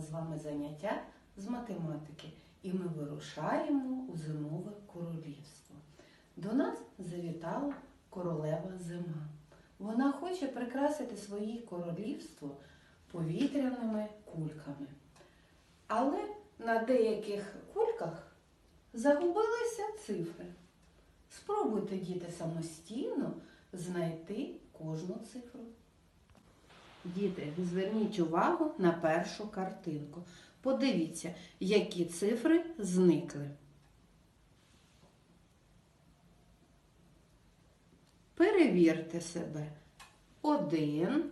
з вами заняття з математики і ми вирушаємо у зимове королівство. До нас завітала королева зима. Вона хоче прикрасити своє королівство повітряними кульками. Але на деяких кульках загубилися цифри. Спробуйте, діти, самостійно знайти кожну цифру. Діти, зверніть увагу на першу картинку. Подивіться, які цифри зникли. Перевірте себе. Один,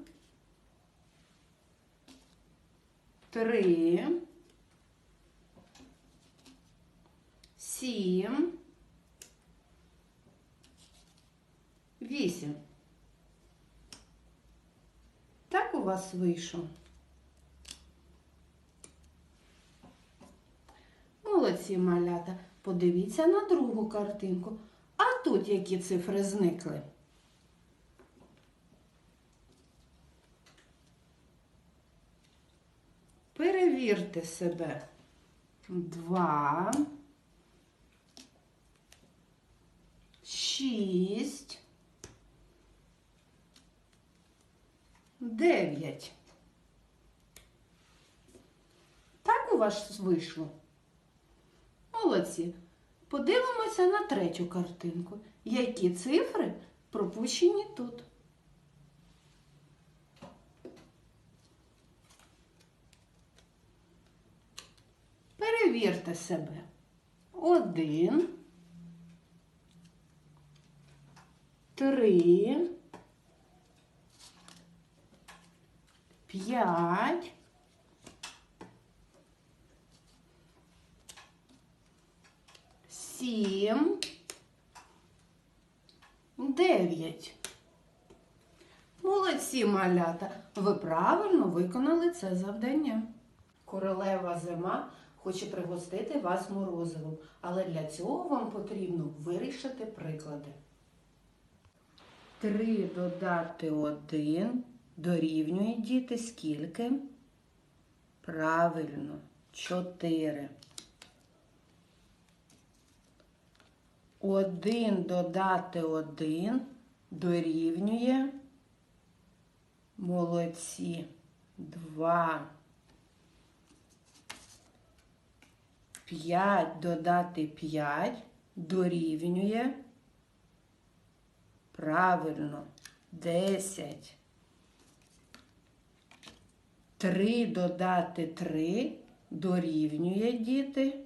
три, сім, вісім. Так у вас вийшов? Молодці малята. Подивіться на другу картинку. А тут які цифри зникли? Перевірте себе. Два. Шість. Дев'ять. Так у вас вийшло? Молодці. Подивимося на третю картинку. Які цифри пропущені тут? Перевірте себе. Один. Три. П'ять. Сім. Дев'ять. Молодці малята. Ви правильно виконали це завдання. Королева зима хоче пригостити вас морозивом, але для цього вам потрібно вирішити приклади. Три додати один дорівнює діти скільки? Правильно, чотири. Один додати один дорівнює молодці. Два. П'ять додати п'ять дорівнює. Правильно. Десять. Три додати три дорівнює діти.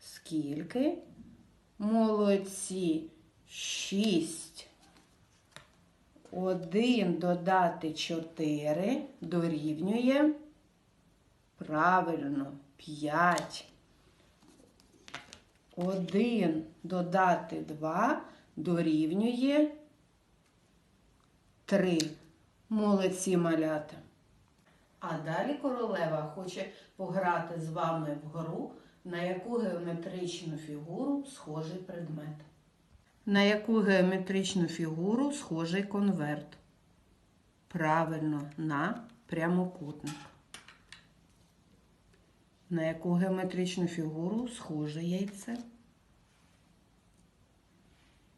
Скільки? Молодці. Шість. Один додати чотири дорівнює. Правильно. П'ять. Один додати два дорівнює. Три. Молодці малята. А далі королева хоче пограти з вами в гру, на яку геометричну фігуру схожий предмет. На яку геометричну фігуру схожий конверт? Правильно, на прямокутник. На яку геометричну фігуру схоже яйце?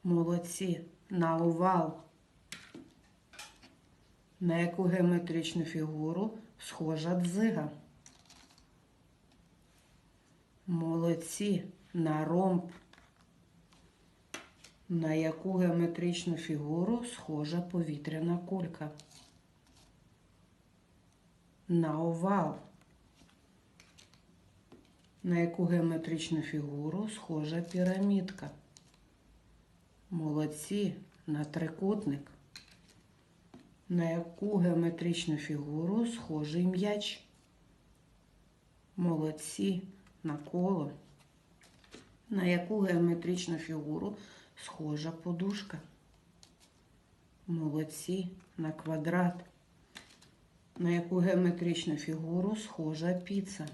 Молодці. На овал. На яку геометричну фігуру схожа дзига? Молодці. На ромб. На яку геометричну фігуру схожа повітряна кулька? На овал. На яку геометричну фігуру схожа пірамідка? Молодці. На трикутник. На яку геометричну фігуру схожий м'яч? Молодці. На коло. На яку геометричну фігуру схожа подушка? Молодці. На квадрат. На яку геометричну фігуру схожа піца?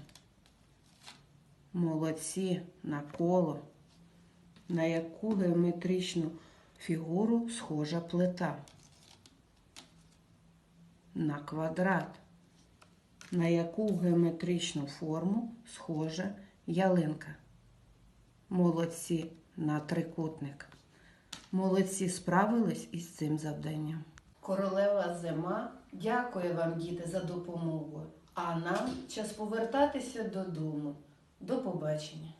Молодці. На коло. На яку геометричну фігуру схожа плита? На квадрат. На яку геометричну форму схожа ялинка? Молодці на трикутник. Молодці справились із цим завданням. Королева зима дякує вам, діти, за допомогу. А нам час повертатися додому. До побачення.